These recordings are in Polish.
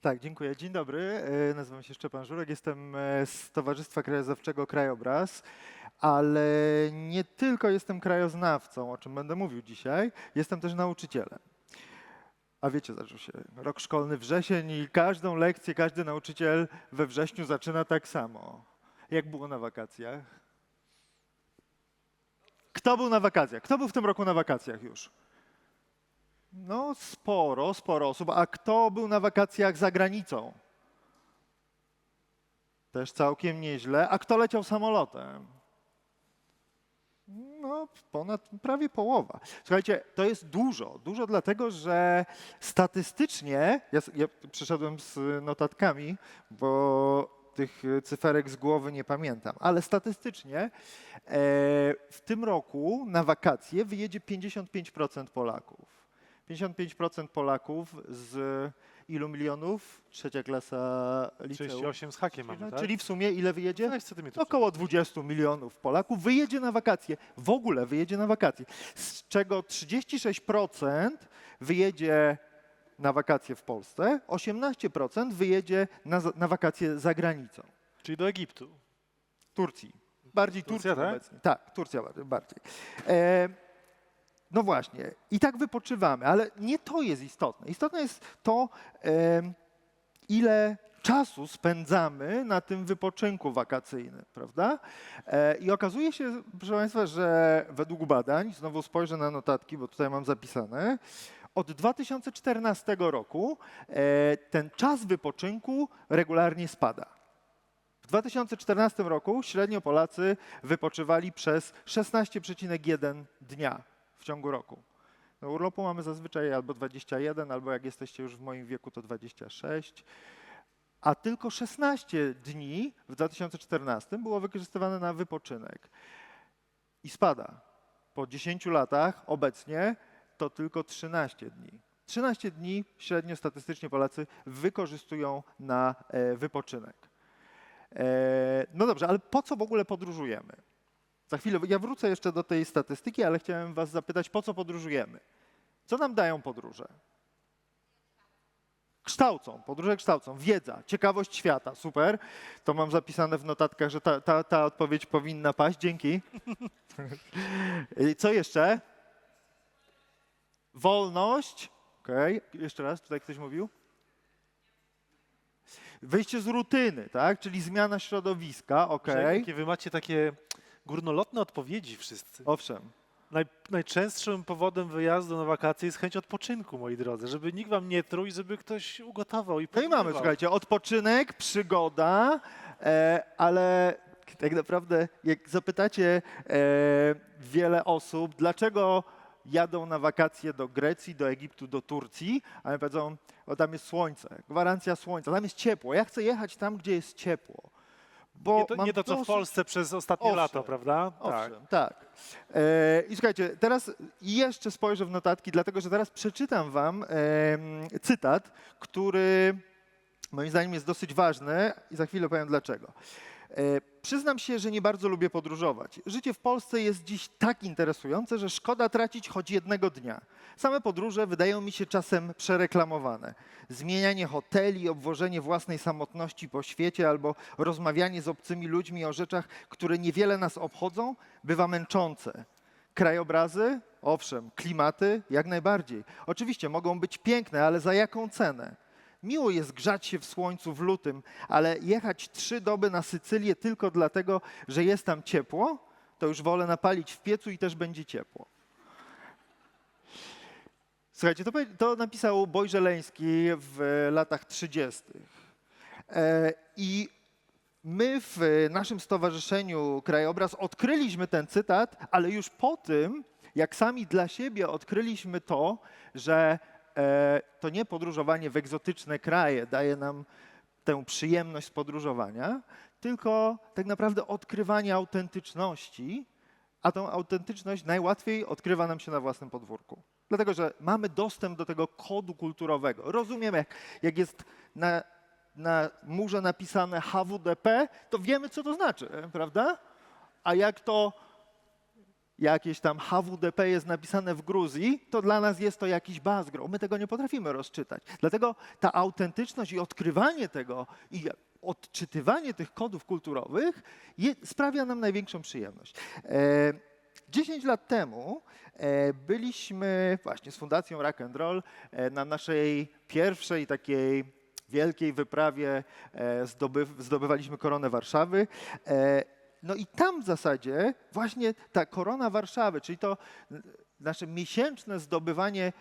Tak, dziękuję. Dzień dobry. E, Nazywam się Szczepan Żurek, jestem e, z Towarzystwa Krajoznawczego Krajobraz, ale nie tylko jestem krajoznawcą, o czym będę mówił dzisiaj, jestem też nauczycielem. A wiecie, zaczął się rok szkolny wrzesień i każdą lekcję każdy nauczyciel we wrześniu zaczyna tak samo. Jak było na wakacjach? Kto był na wakacjach? Kto był w tym roku na wakacjach już? No, sporo, sporo osób. A kto był na wakacjach za granicą? Też całkiem nieźle. A kto leciał samolotem? No, ponad prawie połowa. Słuchajcie, to jest dużo. Dużo dlatego, że statystycznie, ja, ja przyszedłem z notatkami, bo tych cyferek z głowy nie pamiętam, ale statystycznie e, w tym roku na wakacje wyjedzie 55% Polaków. 55% Polaków z ilu milionów? Trzecia klasa liceum. 38 z hakiem mamy, tak? Czyli w sumie ile wyjedzie? Tu Około 20 milionów Polaków wyjedzie na wakacje. W ogóle wyjedzie na wakacje. Z czego 36% wyjedzie na wakacje w Polsce, 18% wyjedzie na, na wakacje za granicą. Czyli do Egiptu. Turcji. Bardziej Turcja, Turcji tak? obecnie. Tak, Turcja bardziej. bardziej. E, no właśnie. I tak wypoczywamy, ale nie to jest istotne. Istotne jest to, ile czasu spędzamy na tym wypoczynku wakacyjnym, prawda? E, I okazuje się, proszę Państwa, że według badań, znowu spojrzę na notatki, bo tutaj mam zapisane, od 2014 roku e, ten czas wypoczynku regularnie spada. W 2014 roku średnio Polacy wypoczywali przez 16,1 dnia w ciągu roku. No, urlopu mamy zazwyczaj albo 21, albo jak jesteście już w moim wieku, to 26. A tylko 16 dni w 2014 było wykorzystywane na wypoczynek. I spada. Po 10 latach obecnie to tylko 13 dni. 13 dni średnio statystycznie Polacy wykorzystują na e, wypoczynek. E, no dobrze, ale po co w ogóle podróżujemy? Za chwilę, ja wrócę jeszcze do tej statystyki, ale chciałem Was zapytać, po co podróżujemy? Co nam dają podróże? Kształcą, podróże kształcą, wiedza, ciekawość świata, super. To mam zapisane w notatkach, że ta, ta, ta odpowiedź powinna paść, dzięki. Co jeszcze? Wolność, okej, jeszcze raz, tutaj ktoś mówił? Wyjście z rutyny, tak, czyli zmiana środowiska, okej. Jakie wy macie takie górnolotne odpowiedzi wszyscy. Owszem. Naj, najczęstszym powodem wyjazdu na wakacje jest chęć odpoczynku, moi drodzy. Żeby nikt wam nie truł i żeby ktoś ugotował i No i mamy, słuchajcie, odpoczynek, przygoda, e, ale tak naprawdę jak zapytacie e, wiele osób, dlaczego jadą na wakacje do Grecji, do Egiptu, do Turcji, a oni powiedzą, o tam jest słońce, gwarancja słońca, tam jest ciepło, ja chcę jechać tam, gdzie jest ciepło. Bo Nie to, nie to co w Polsce przez ostatnie Owszem, lato, prawda? Owszem, tak. E, I słuchajcie, teraz jeszcze spojrzę w notatki, dlatego że teraz przeczytam wam em, cytat, który moim zdaniem jest dosyć ważny i za chwilę powiem dlaczego. E, Przyznam się, że nie bardzo lubię podróżować. Życie w Polsce jest dziś tak interesujące, że szkoda tracić choć jednego dnia. Same podróże wydają mi się czasem przereklamowane. Zmienianie hoteli, obwożenie własnej samotności po świecie albo rozmawianie z obcymi ludźmi o rzeczach, które niewiele nas obchodzą, bywa męczące. Krajobrazy? Owszem, klimaty? Jak najbardziej. Oczywiście mogą być piękne, ale za jaką cenę? Miło jest grzać się w słońcu w lutym, ale jechać trzy doby na Sycylię tylko dlatego, że jest tam ciepło, to już wolę napalić w piecu i też będzie ciepło. Słuchajcie, to, to napisał Boj Żeleński w latach 30. E, I my w naszym stowarzyszeniu Krajobraz odkryliśmy ten cytat, ale już po tym, jak sami dla siebie odkryliśmy to, że to nie podróżowanie w egzotyczne kraje daje nam tę przyjemność z podróżowania, tylko tak naprawdę odkrywanie autentyczności, a tą autentyczność najłatwiej odkrywa nam się na własnym podwórku. Dlatego, że mamy dostęp do tego kodu kulturowego. Rozumiemy, jak, jak jest na, na murze napisane HWDP, to wiemy, co to znaczy, prawda? A jak to jakieś tam HWDP jest napisane w Gruzji, to dla nas jest to jakiś bazgro. My tego nie potrafimy rozczytać. Dlatego ta autentyczność i odkrywanie tego i odczytywanie tych kodów kulturowych je, sprawia nam największą przyjemność. E, 10 lat temu e, byliśmy właśnie z Fundacją Rock and Roll e, na naszej pierwszej takiej wielkiej wyprawie e, zdoby, zdobywaliśmy koronę Warszawy. E, no i tam w zasadzie właśnie ta korona Warszawy, czyli to n- nasze miesięczne zdobywanie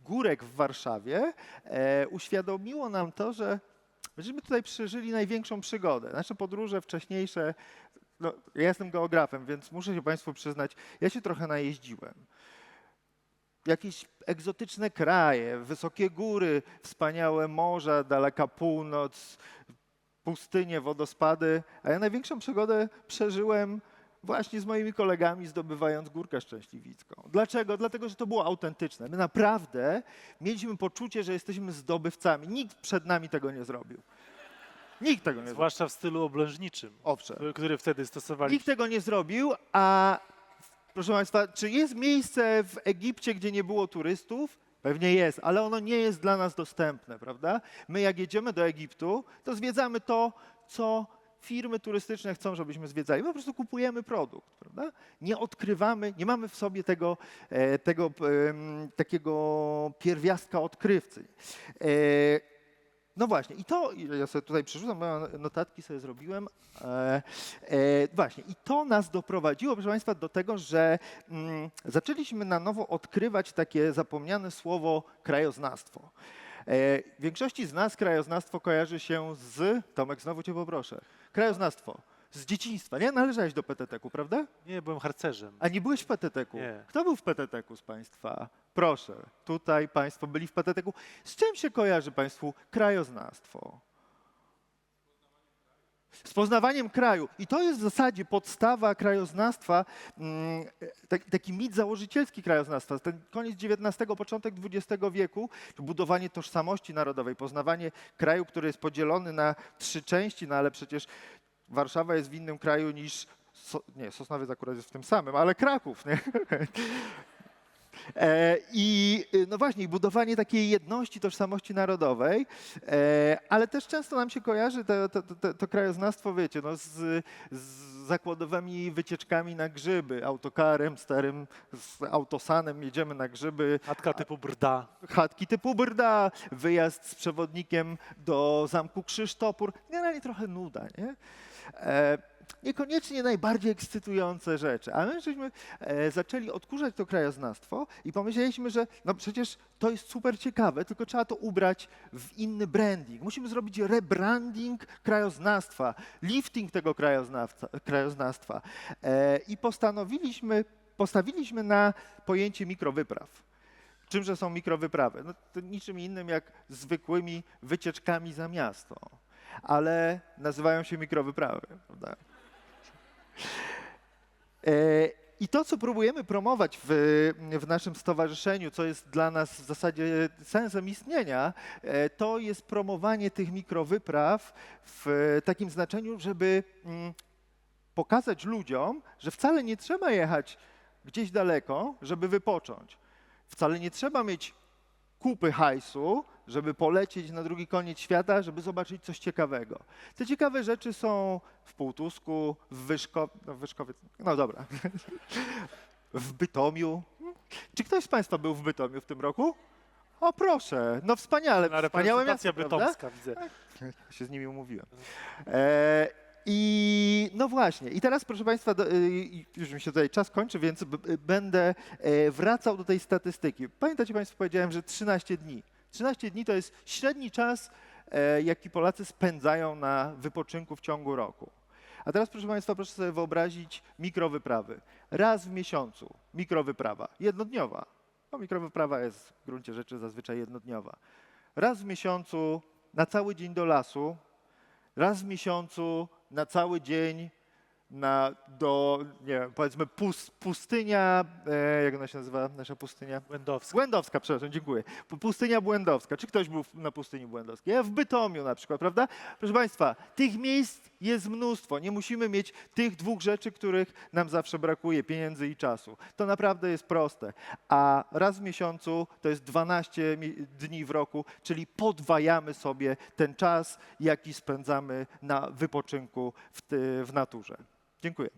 górek w Warszawie, e, uświadomiło nam to, że żeśmy tutaj przeżyli największą przygodę. Nasze podróże wcześniejsze, no, ja jestem geografem, więc muszę się Państwu przyznać, ja się trochę najeździłem. Jakieś egzotyczne kraje, wysokie góry, wspaniałe morza, daleka północ, pustynie, wodospady, a ja największą przygodę przeżyłem właśnie z moimi kolegami, zdobywając Górkę Szczęśliwicką. Dlaczego? Dlatego, że to było autentyczne. My naprawdę mieliśmy poczucie, że jesteśmy zdobywcami. Nikt przed nami tego nie zrobił. Nikt tego nie zrobił. Zwłaszcza w stylu oblężniczym, Owszem. który wtedy stosowali. Nikt tego nie zrobił, a proszę Państwa, czy jest miejsce w Egipcie, gdzie nie było turystów? Pewnie jest, ale ono nie jest dla nas dostępne, prawda? My jak jedziemy do Egiptu, to zwiedzamy to, co firmy turystyczne chcą, żebyśmy zwiedzali. My po prostu kupujemy produkt, prawda? Nie odkrywamy, nie mamy w sobie tego, e, tego takiego pierwiastka odkrywcy. No właśnie, i to, ja sobie tutaj przerzucam, moje notatki sobie zrobiłem. E, e, właśnie, i to nas doprowadziło, proszę Państwa, do tego, że mm, zaczęliśmy na nowo odkrywać takie zapomniane słowo krajoznawstwo. E, większości z nas krajoznawstwo kojarzy się z, Tomek, znowu Cię poproszę, krajoznawstwo, z dzieciństwa, nie? Należałeś do PTT-ku, prawda? Nie, byłem harcerzem. A nie byłeś w PTT-ku? Nie. Kto był w PTT-ku z Państwa? Proszę, tutaj Państwo byli w PTT-ku. Z czym się kojarzy Państwu krajoznawstwo? Z poznawaniem kraju. I to jest w zasadzie podstawa krajoznawstwa, mm, taki, taki mit założycielski krajoznawstwa. Ten koniec XIX, początek XX wieku, budowanie tożsamości narodowej, poznawanie kraju, który jest podzielony na trzy części, no ale przecież Warszawa jest w innym kraju niż. So, nie, Sosnowiec akurat jest w tym samym, ale Kraków, nie? E, I y, no właśnie, budowanie takiej jedności, tożsamości narodowej, e, ale też często nam się kojarzy to, to, to, to krajoznawstwo, wiecie, no z, z zakładowymi wycieczkami na grzyby, autokarem starym, z autosanem jedziemy na grzyby, Chatka typu brda. chatki typu Brda, wyjazd z przewodnikiem do zamku Krzysztopór. Generalnie trochę nuda, nie? E, niekoniecznie najbardziej ekscytujące rzeczy, ale my żeśmy e, zaczęli odkurzać to krajoznawstwo i pomyśleliśmy, że no przecież to jest super ciekawe, tylko trzeba to ubrać w inny branding. Musimy zrobić rebranding krajoznawstwa, lifting tego krajoznawstwa. E, I postanowiliśmy, postawiliśmy na pojęcie mikrowypraw. Czymże są mikrowyprawy? No, to niczym innym jak zwykłymi wycieczkami za miasto, ale nazywają się mikrowyprawy, prawda? E, I to, co próbujemy promować w, w naszym stowarzyszeniu, co jest dla nas w zasadzie sensem istnienia, e, to jest promowanie tych mikrowypraw w takim znaczeniu, żeby mm, pokazać ludziom, że wcale nie trzeba jechać gdzieś daleko, żeby wypocząć. Wcale nie trzeba mieć kupy hajsu, żeby polecieć na drugi koniec świata, żeby zobaczyć coś ciekawego. Te ciekawe rzeczy są w Półtusku, w Wyszkowie, no Wyszkowie, no dobra, w Bytomiu. Czy ktoś z Państwa był w Bytomiu w tym roku? O proszę, no wspaniale, Na wspaniałe miasto, reprezentacja prawda? bytomska widzę. się z nimi umówiłem. E, I no właśnie, i teraz proszę Państwa, do, y, już mi się tutaj czas kończy, więc b, będę e, wracał do tej statystyki. Pamiętacie Państwo, powiedziałem, że 13 dni. 13 dni to jest średni czas, e, jaki Polacy spędzają na wypoczynku w ciągu roku. A teraz proszę Państwa, proszę sobie wyobrazić mikrowyprawy. Raz w miesiącu mikrowyprawa, jednodniowa. No, mikrowyprawa jest w gruncie rzeczy zazwyczaj jednodniowa. Raz w miesiącu na cały dzień do lasu, raz w miesiącu na cały dzień na, do, nie wiem, powiedzmy pus, pustynia, e, jak ona się nazywa, nasza pustynia? Błędowski. Błędowska, przepraszam, dziękuję. Pu- Pustynia Błędowska. Czy ktoś był w- na pustyni Błędowskiej? Ja w Bytomiu na przykład, prawda? Proszę Państwa, tych miejsc jest mnóstwo. Nie musimy mieć tych dwóch rzeczy, których nam zawsze brakuje, pieniędzy i czasu. To naprawdę jest proste. A raz w miesiącu to jest 12 mi- dni w roku, czyli podwajamy sobie ten czas, jaki spędzamy na wypoczynku w, ty- w naturze. Dziękuję.